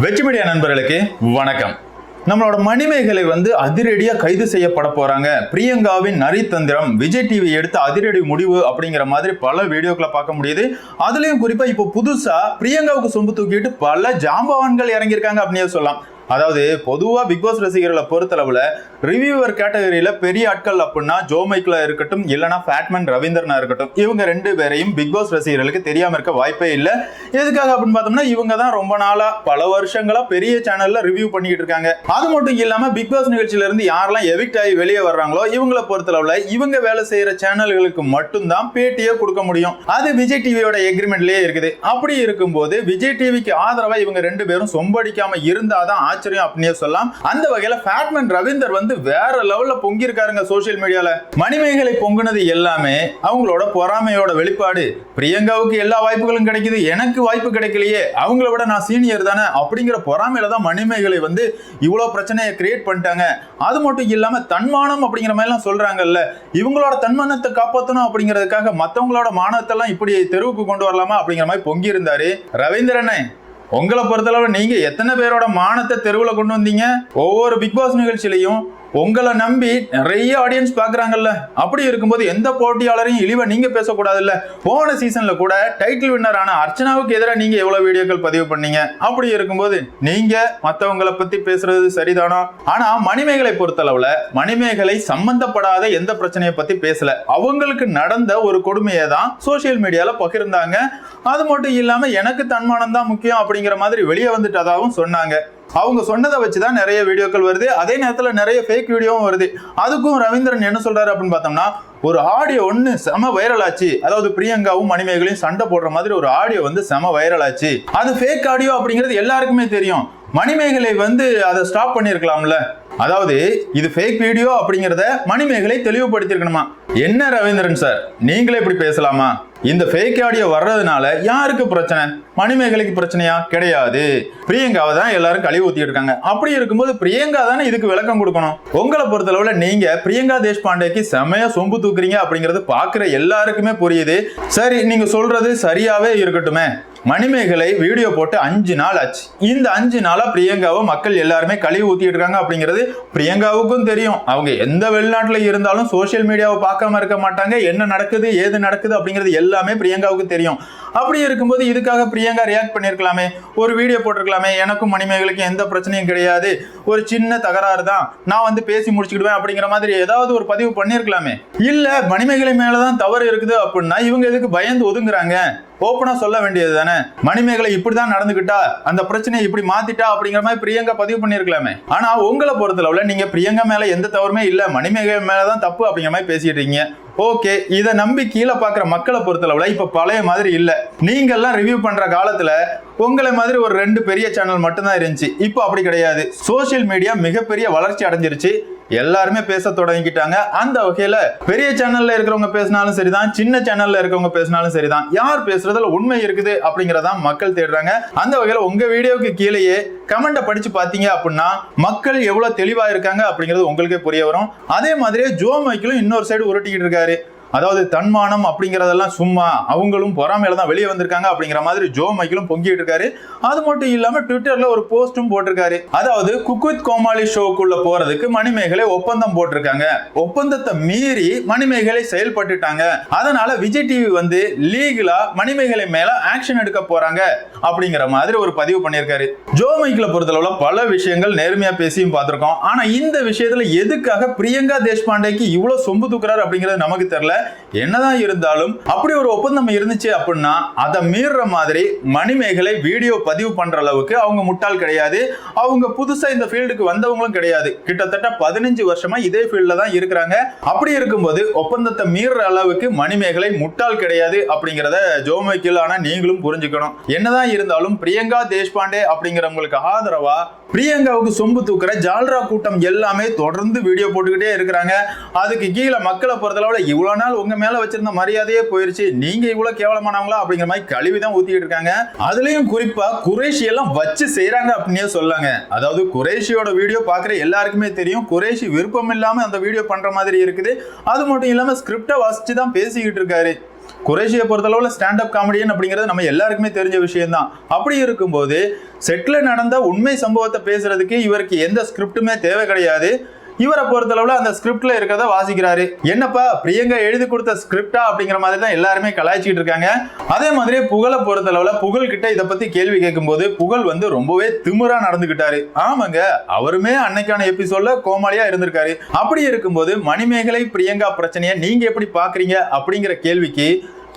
வெற்றி மீடியா நண்பர்களுக்கு வணக்கம். நம்மளோட மணிமேகலை வந்து அதிரடியா கைது செய்யப்பட போறாங்க. பிரியங்காவின் நரித்தந்திரம் விஜய் டிவி எடுத்த அதிரடி முடிவு அப்படிங்கிற மாதிரி பல வீடியோக்களை பார்க்க முடியுது. அதுலயும் குறிப்பா இப்போ புதுசா பிரியங்காவுக்கு சொம்பு தூக்கிட்டு பல ஜாம்பவான்கள் இறங்கியிருக்காங்க அப்படின்னு சொல்லலாம். அதாவது பொதுவாக பிக் பாஸ் ரசிகர்களை பொறுத்தளவில் ரிவியூவர் கேட்டகரியில் பெரிய ஆட்கள் அப்படின்னா ஜோ மைக்ல இருக்கட்டும் இல்லைனா ஃபேட்மேன் ரவீந்திரனா இருக்கட்டும் இவங்க ரெண்டு பேரையும் பிக் பாஸ் ரசிகர்களுக்கு தெரியாமல் இருக்க வாய்ப்பே இல்லை. எதுக்காக அப்படின்னு பார்த்தோம்னா இவங்க தான் ரொம்ப நாளாக பல வருஷங்களாக பெரிய சேனலில் ரிவ்யூ பண்ணிக்கிட்டு இருக்காங்க. அது மட்டும் இல்லாமல் பிக் பாஸ் நிகழ்ச்சியிலேருந்து யாரெல்லாம் எவிக்ட் ஆகி வெளியே வர்றாங்களோ இவங்களை பொறுத்தளவில் இவங்க வேலை செய்கிற சேனல்களுக்கு மட்டும்தான் பேட்டியே கொடுக்க முடியும். அது விஜய் டிவியோட எக்ரிமெண்ட்லேயே இருக்குது. அப்படி இருக்கும்போது விஜய் டிவிக்கு ஆதரவாக இவங்க ரெண்டு பேரும் சொம்படிக்காமல் இருந்தால் தான் ஆச்சரியம் அப்படின்னே சொல்லலாம். அந்த வகையில ஃபேட்மேன் ரவீந்தர் வந்து வேற லெவல்ல பொங்கியிருக்காருங்க சோசியல் மீடியால மணிமேகலை பொங்குனது எல்லாமே அவங்களோட பொறாமையோட வெளிப்பாடு. பிரியங்காவுக்கு எல்லா வாய்ப்புகளும் கிடைக்குது. எனக்கு வாய்ப்பு கிடைக்கலையே. அவங்கள விட நான் சீனியர் தானே அப்படிங்கிற பொறாமையில தான் மணிமேகலை வந்து இவ்வளோ பிரச்சனையை கிரியேட் பண்ணிட்டாங்க. அது மட்டும் இல்லாம தன்மானம் அப்படிங்கிற மாதிரிலாம் சொல்றாங்கல்ல. இவங்களோட தன்மானத்தை காப்பாற்றணும் அப்படிங்கிறதுக்காக மற்றவங்களோட மானத்தெல்லாம் இப்படி தெருவுக்கு கொண்டு வரலாமா அப்படிங்கிற மாதிரி பொங்கி இருந்தாரு ரவீந்திரனே உங்களை பொறுத்தளவு நீங்க எத்தனை பேரோட மானத்தை தெருவில் கொண்டு வந்தீங்க? ஒவ்வொரு பிக் பாஸ் நிகழ்ச்சியிலையும் உங்களை நம்பி நிறைய ஆடியன்ஸ் பார்க்குறாங்கல்ல. அப்படி இருக்கும்போது எந்த போட்டியாளரையும் இழிவாக நீங்கள் பேசக்கூடாதுல்ல. போன சீசனில் கூட டைட்டில் வின்னரான அர்ச்சனாவுக்கு எதிராக நீங்கள் எவ்வளோ வீடியோக்கள் பதிவு பண்ணீங்க? அப்படி இருக்கும்போது நீங்கள் மற்றவங்களை பற்றி பேசுறது சரிதானோ? ஆனால் மணிமேகலை பொறுத்தளவில் மணிமேகலை சம்பந்தப்படாத எந்த பிரச்சனையை பற்றி பேசல. அவங்களுக்கு நடந்த ஒரு கொடுமையை தான் சோசியல் மீடியாவில் பகிர்ந்தாங்க. அது மட்டும் இல்லாமல் எனக்கு தன்மானம் தான் முக்கியம் அப்படிங்கிற மாதிரி வெளியே வந்துட்டதாகவும் சொன்னாங்க. அவங்க சொன்னதை வச்சு தான் நிறைய வீடியோக்கள் வருது. அதே நேரத்தில் நிறைய ஃபேக் வீடியோவும் வருது. அதுக்கும் ரவீந்திரன் என்ன சொல்கிறாரு அப்படின்னு பார்த்தோம்னா ஒரு ஆடியோ ஒன்று செம வைரல் ஆச்சு. அதாவது பிரியங்காவும் மணிமேகலையும் சண்டை போடுற மாதிரி ஒரு ஆடியோ வந்து செம வைரல் ஆச்சு. அது ஃபேக் ஆடியோ அப்படிங்கிறது எல்லாருக்குமே தெரியும். மணிமேகலை வந்து அதை ஸ்டாப் பண்ணியிருக்கலாம்ல. அதாவது இது ஃபேக் வீடியோ அப்படிங்கிறத மணிமேகலை தெளிவுபடுத்தியிருக்கணுமா? என்ன ரவீந்திரன் சார் நீங்களே இப்படி பேசலாமா? இந்த ஃபேக் ஆடியோ வர்றதுனால யாருக்கு பிரச்சனை? மணிமேகலைக்கு பிரச்சனையா? கிடையாது. பிரியங்காவை தான் எல்லாரும் கழுவி ஊத்திட்டு இருக்காங்க. அப்படி இருக்கும்போது பிரியங்கா தானே இதுக்கு விளக்கம் கொடுக்கணும். உங்களை பொறுத்தளவுல நீங்க பிரியங்கா தேஷ்பாண்டேக்கு செமையா சொம்பு தூக்குறீங்க அப்படிங்கிறது பாக்குற எல்லாருக்குமே புரியுது. சரி நீங்க சொல்றது சரியாவே இருக்கட்டுமே. மணிமேகலை வீடியோ போட்டு அஞ்சு நாள் ஆச்சு. இந்த அஞ்சு நாளா பிரியங்காவை மக்கள் எல்லாருமே கழுவி ஊத்திட்டு இருக்காங்க அப்படிங்கிறது பிரியங்காவுக்கும் தெரியும். அவங்க எந்த வெளிநாட்டுல இருந்தாலும் சோசியல் மீடியாவை பார்க்காம இருக்க மாட்டாங்க. என்ன நடக்குது ஏது நடக்குது அப்படிங்கிறது எல்லாமே பிரியங்காவுக்கு தெரியும். அப்படி இருக்கும்போது இதுக்காக பிரியங்கா ரியாக்ட் பண்ணியிருக்கலாமே. ஒரு வீடியோ போட்டிருக்கலாமே. எனக்கும் மணிமேகலைக்கும் எந்த பிரச்சனையும் கிடையாது. ஒரு சின்ன தகராறு தான். நான் வந்து பேசி முடிச்சுக்கிடுவேன் அப்படிங்கிற மாதிரி ஏதாவது ஒரு பதிவு பண்ணியிருக்கலாமே. இல்ல மணிமேகலை மேலதான் தவறு இருக்குது அப்படின்னா இவங்க எதுக்கு பயந்து ஒதுங்குறாங்க? ஓப்பனா சொல்ல வேண்டியது தானே? மணிமேகலை இப்படிதான் நடந்துகிட்டா? அந்த பிரச்சனையை இப்படி மாத்திட்டா அப்படிங்கிற மாதிரி பிரியங்கா பதிவு பண்ணிருக்கலாமே ஆனா உங்களை பொறுத்தளவுல நீங்க பிரியங்கா மேல எந்த தவறுமே இல்ல. மணிமேகலை மேலதான் தப்பு அப்படிங்கிற மாதிரி பேசிட்டு இருக்கீங்க. ஓகே இதை நம்பி கீழே பார்க்குற மக்களை பொறுத்தளவுல இப்போ பழைய மாதிரி இல்லை. நீங்கள்லாம் ரிவ்யூ பண்ணுற காலத்தில் உங்களை மாதிரி ஒரு ரெண்டு பெரிய சேனல் மட்டும்தான் இருந்துச்சு. இப்போ அப்படி கிடையாது. சோஷியல் மீடியா மிகப்பெரிய வளர்ச்சி அடைஞ்சிருச்சு. எல்லாருமே பேச தொடங்கிட்டாங்க அந்த வகையில பெரிய சேனல்ல இருக்கிறவங்க பேசினாலும் சரிதான் சின்ன சேனல்ல இருக்கவங்க பேசினாலும் சரிதான். யார் பேசுறதுல உண்மை இருக்குது அப்படிங்கறதான் மக்கள் தேடுறாங்க. அந்த வகையில உங்க வீடியோவுக்கு கீழேயே கமெண்ட்டை படிச்சு பாத்தீங்க அப்படின்னா மக்கள் எவ்வளவு தெளிவா இருக்காங்க அப்படிங்கிறது உங்களுக்கே புரிய வரும். அதே மாதிரியே ஜோ மைக்கிலும் இன்னொரு சைடு உருட்டிக்கிட்டு இருக்காரு. அதாவது தன்மானம் அப்படிங்கிறதெல்லாம் சும்மா அவங்களும் பொறாமையில தான் வெளியே வந்திருக்காங்க அப்படிங்கிற மாதிரி ஜோ மைக்கிலும் பொங்கிட்டு இருக்காரு. அது மட்டும் இல்லாம ட்விட்டர்ல ஒரு போஸ்டும் போட்டிருக்காரு. அதாவது குக்வித் கோமாளி ஷோக்குள்ள போறதுக்கு மணிமேகலை ஒப்பந்தம் போட்டிருக்காங்க. ஒப்பந்தத்தை மீறி மணிமேகலை செயல்பட்டுட்டாங்க. அதனால விஜய் டிவி வந்து லீகலா மணிமேகலை மேல ஆக்ஷன் எடுக்க போறாங்க அப்படிங்கிற மாதிரி ஒரு பதிவு பண்ணியிருக்காரு. ஜோ மைக்கில பொறுத்தளவுல பல விஷயங்கள் நேர்மையா பேசியும் பார்த்திருக்கோம். ஆனா இந்த விஷயத்துல எதுக்காக பிரியங்கா தேஷ்பாண்டேக்கு இவ்வளவு சொம்பு தூக்குறாரு அப்படிங்கிறது நமக்கு தெரியல. என்னதான் இருந்தாலும் அப்படி ஒரு ஒப்பந்தம் இருந்துச்சு அப்படின்னா அதை மீறுற மாதிரி மணிமேகலை வீடியோ பதிவு பண்ற அளவுக்கு அவங்க முட்டாள் கிடையாது. அவங்க புதுசா இந்த ஃபீல்டுக்கு வந்தவங்களும் கிடையாது. கிட்டத்தட்ட பதினஞ்சு வருஷமா இதே ஃபீல்ட்ல தான் இருக்கிறாங்க. அப்படி இருக்கும்போது ஒப்பந்தத்தை மீறுற அளவுக்கு மணிமேகலை முட்டாள் கிடையாது அப்படிங்கிறத ஜோமைக்கில் ஆனா நீங்களும் புரிஞ்சுக்கணும். என்னதான் இருந்தாலும் பிரியங்கா தேஷ்பாண்டே அப்படிங்கிறவங்களுக்கு ஆதரவா பிரியங்காவுக்கு சொம்பு தூக்குற ஜால்ரா கூட்டம் எல்லாமே தொடர்ந்து வீடியோ போட்டுக்கிட்டே இருக்கிறாங்க. அதுக்கு கீழே மக்களை பொறுத்தளவுல இவ்வளவு நாள் உங்க மேல வச்சிருந்த மரியாதையே போயிருச்சு. நீங்க இவ்வளவு கேவலமானவங்களா அப்படிங்கிற மாதிரி கழுவி தான் ஊத்திக்கிட்டு இருக்காங்க. அதுலயும் குறிப்பா குறைஷி எல்லாம் வச்சு செய்யறாங்க அப்படின்னே சொல்லாங்க. அதாவது குறைஷியோட வீடியோ பாக்குற எல்லாருக்குமே தெரியும். குறைஷி விருப்பம் இல்லாம அந்த வீடியோ பண்ற மாதிரி இருக்குது. அது மட்டும் இல்லாம ஸ்கிரிப்டை வாசிச்சு தான் பேசிக்கிட்டு இருக்காரு. குரேஷியை பொறுத்தளவுல ஸ்டாண்ட் அப் காமெடியன் அப்படிங்கிறது நம்ம எல்லாருக்குமே தெரிஞ்ச விஷயம்தான். அப்படி இருக்கும்போது செட்டில் நடந்த உண்மை சம்பவத்தை பேசுறதுக்கு இவருக்கு எந்த ஸ்கிரிப்டுமே தேவை கிடையாது. இவரை பொறுத்தளவுல அந்த ஸ்கிரிப்ட்ல இருக்கிறத வாசிக்கிறாரு. என்னப்பா பிரியங்கா எழுதி கொடுத்த ஸ்கிரிப்டா அப்படிங்கிற மாதிரி தான் எல்லாருமே கலாய்ச்சிட்டு இருக்காங்க. அதே மாதிரி புகழை பொறுத்தளவுல புகழ் கிட்ட இதை பத்தி கேள்வி கேட்கும்போது புகழ் வந்து ரொம்பவே திமுறா நடந்துகிட்டாரு. ஆமாங்க அவருமே அன்னைக்கான எபிசோட்ல கோமாளியா இருந்திருக்காரு. அப்படி இருக்கும்போது மணிமேகலை பிரியங்கா பிரச்சனையை நீங்க எப்படி பாக்குறீங்க அப்படிங்கிற கேள்விக்கு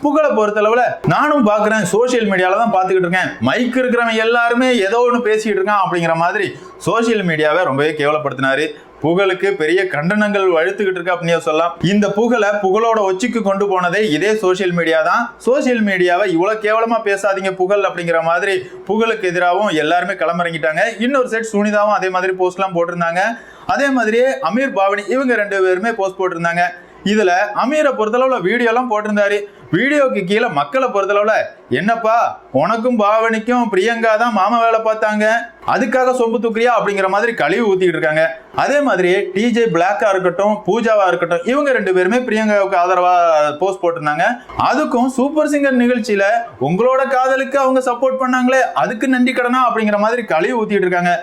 புகழை பொறுத்தளவுல நானும் பாக்குறேன். சோஷியல் மீடியால தான் பார்த்துக்கிட்டு இருக்கேன். மைக் இருக்கிறவன் எல்லாருமே ஏதோ ஒன்று பேசிக்கிட்டு இருக்கான் அப்படிங்கிற மாதிரி சோஷியல் மீடியாவை ரொம்பவே கேவலப்படுத்தினாரு. புகழுக்கு பெரிய கண்டனங்கள் வழுத்துக்கிட்டு இருக்கு அப்படின்னு சொல்லலாம். இந்த புகழை புகழோட ஒச்சிக்கு கொண்டு போனதே இதே சோஷியல் மீடியா தான். சோஷியல் மீடியாவை இவ்வளவு கேவலமா பேசாதீங்க புகழ் அப்படிங்கிற மாதிரி புகழுக்கு எதிராகவும் எல்லாருமே களமிறங்கிட்டாங்க. இன்னொரு செட் சுனிதாவும் அதே மாதிரி போஸ்ட்லாம் போட்டிருந்தாங்க. அதே மாதிரியே அமீர் பாவனி இவங்க ரெண்டு பேருமே போஸ்ட் போட்டிருந்தாங்க. இதுல அமீரை பொறுத்தளவுல வீடியோ எல்லாம் போட்டிருந்தாரு. வீடியோக்கு கீழே மக்களை பொறுத்தளவில் என்னப்பா உனக்கும் பாவனிக்கும் பிரியங்கா தான் மாமா வேலை பார்த்தாங்க. அதுக்காக சொம்பு தூக்குறியா? அப்படிங்கிற மாதிரி கழிவு ஊத்திக்கிட்டு இருக்காங்க. அதே மாதிரி டிஜே பிளாக்கா இருக்கட்டும் பூஜாவா இருக்கட்டும் இவங்க ரெண்டு பேருமே பிரியங்காவுக்கு ஆதரவா போஸ்ட் போட்டிருந்தாங்க. அதுக்கும் சூப்பர் சிங்கர் நிகழ்ச்சியில உங்களோட காதலுக்கு அவங்க சப்போர்ட் பண்ணாங்களே அதுக்கு நன்றி கடனா அப்படிங்கிற மாதிரி கழிவு ஊத்திட்டு இருக்காங்க.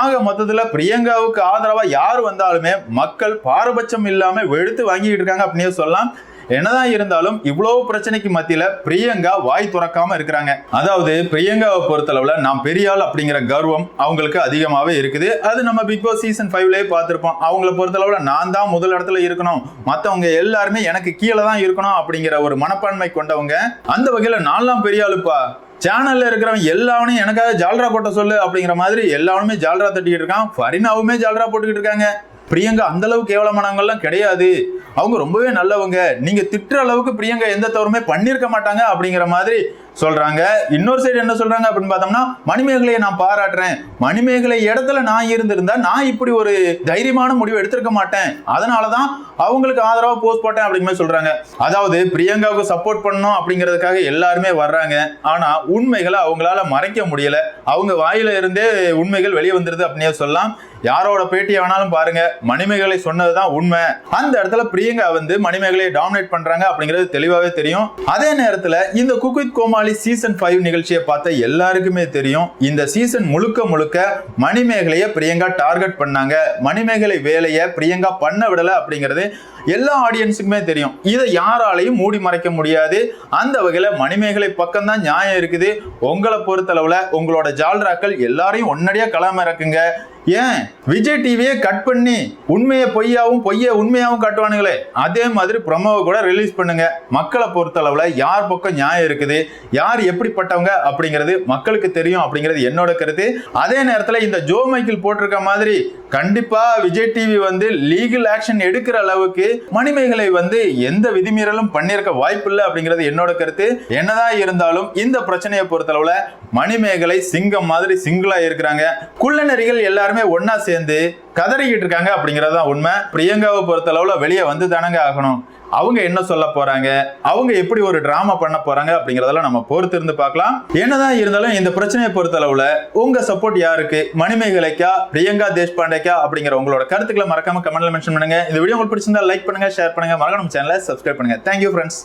ஆக மொத்தத்துல பிரியங்காவுக்கு ஆதரவா யார் வந்தாலுமே மக்கள் பாரபட்சம் இல்லாம வெளுத்து வாங்கிட்டு இருக்காங்க அப்படின்னே சொல்லலாம். என்னதான் இருந்தாலும் இவ்வளவு பிரச்சனைக்கு மத்தியில பிரியங்கா வாய் துறக்காம இருக்கிறாங்க. அதாவது பிரியங்காவை பொறுத்தளவுல நான் பெரிய ஆள் அப்படிங்கிற கர்வம் அவங்களுக்கு அதிகமாவே இருக்குது. அது நம்ம பிக் பாஸ் சீசன் ஃபைவ்லயே பார்த்திருப்போம். அவங்கள பொறுத்தளவுல நான் தான் முதல் இடத்துல இருக்கணும். மத்தவங்க எல்லாருமே எனக்கு கீழே தான் இருக்கணும் அப்படிங்கிற ஒரு மனப்பான்மை கொண்டவங்க. அந்த வகையில நான்லாம் பெரிய ஆளுப்பா. சேனல்ல இருக்கிறவன் எல்லாவனையும் எனக்காக ஜால்ரா போட்ட சொல்லு அப்படிங்கிற மாதிரி எல்லாவனுமே ஜால்ரா தட்டிக்கிட்டு இருக்கான். ஃபரினாவுமே ஜால்ரா போட்டுக்கிட்டு இருக்காங்க. பிரியங்கா அந்த அளவு கேவலமானவங்கலாம் கிடையாது. அவங்க ரொம்பவே நல்லவங்க. நீங்க திட்டுற அளவுக்கு பிரியங்கா எந்த தவறுமே பண்ணியிருக்க மாட்டாங்க அப்படிங்கிற மாதிரி சொல்றாங்க. இன்னொரு சைடு என்ன சொல்றாங்க அப்படின்னு பார்த்தோம்னா மணிமேகலையை நான் பாராட்டுறேன். மணிமேகலை இடத்துல நான் இருந்திருந்தா நான் இப்படி ஒரு தைரியமான முடிவு எடுத்திருக்க மாட்டேன். அதனாலதான் அவங்களுக்கு ஆதரவா போஸ்ட் போட்டேன் அப்படிங்கிற சொல்றாங்க. அதாவது பிரியங்காவுக்கு சப்போர்ட் பண்ணணும் அப்படிங்கிறதுக்காக எல்லாருமே வர்றாங்க. ஆனா உண்மைகளை அவங்களால மறைக்க முடியல. அவங்க வாயில இருந்தே உண்மைகள் வெளியே வந்துருது அப்படின்னே சொல்லலாம். யாரோட பேட்டியை வேணாலும் பாருங்க. மணிமேகலை சொன்னதுதான் உண்மை. அந்த இடத்துல பிரியங்கா வந்து மணிமேகலையை டாமினேட் பண்றாங்க அப்படிங்கிறது தெளிவாவே தெரியும். அதே நேரத்துல இந்த குக்வித் கோமாளி சீசன் ஃபைவ் நிகழ்ச்சியை பார்த்த எல்லாருக்குமே தெரியும். இந்த சீசன் முழுக்க முழுக்க மணிமேகலையை பிரியங்கா டார்கெட் பண்ணாங்க. மணிமேகலை வேலையை பிரியங்கா பண்ண விடலை அப்படிங்கிறது எல்லா ஆடியன்ஸுக்குமே தெரியும். இதை யாராலையும் மூடி மறைக்க முடியாது. அந்த வகையில் மணிமேகலை பக்கம் தான் நியாயம் இருக்குது. உங்களை பொறுத்தளவில் உங்களோட ஜால்ராக்கள் எல்லாரையும் ஒன்னடியா களமிறக்குங்க. ஏன்? விஜய் டிவியை கட் பண்ணி உண்மையை பொய்யாவும் பொய்யை உண்மையாகவும் காட்டுவானுங்களே. அதே மாதிரி ப்ரமோவை கூட ரிலீஸ் பண்ணுங்க. மக்களை பொறுத்தளவில் யார் பக்கம் நியாயம் இருக்குது யார் எப்படிப்பட்டவங்க அப்படிங்கிறது மக்களுக்கு தெரியும் அப்படிங்கிறது என்னோட கருத்து. அதே நேரத்தில் இந்த ஜோ மைக்கிள் போட்டிருக்க மாதிரி கண்டிப்பாக விஜய் டிவி வந்து லீகல் ஆக்ஷன் எடுக்கிற அளவுக்கு மணிமேகலை வந்து எந்த விதிமீறலும் பண்ணியிருக்க வாய்ப்பு இல்லை அப்படிங்கிறது என்னோட கருத்து. என்னதான் இருந்தாலும் இந்த பிரச்சனையை பொறுத்தளவில் மணிமேகலை சிங்கம் மாதிரி சிங்கிளாக இருக்கிறாங்க. குள்ளநரிகள் எல்லாருமே ஒண்ணா சேர்ந்து கதறிக்கிட்டு இருக்காங்க அப்படிங்கிறது தான் உண்மை. பிரியங்காவை பொறுத்தளவுல வெளியே வந்து தானங்க ஆகணும். அவங்க என்ன சொல்ல போறாங்க? அவங்க எப்படி ஒரு டிராமா பண்ண போறாங்க அப்படிங்கறதெல்லாம் நம்ம பொறுத்து இருந்து பார்க்கலாம். என்னதான் இருந்தாலும் இந்த பிரச்சனையை பொறுத்தளவுல உங்க சப்போர்ட் யாருக்கு? மணிமேகலைக்கா பிரியங்கா தேஷ்பாண்டேக்கா அப்படிங்கிற உங்களோட கருத்துக்களை மறக்காம கமெண்ட்ல மென்ஷன் பண்ணுங்க. இந்த வீடியோ உங்களுக்கு பிடிச்சிருந்தா லைக் பண்ணுங்க ஷேர் பண்ணுங்க. மறக்காம சேனலை சப்ஸ்கிரைப் பண்ணுங்க. Thank you friends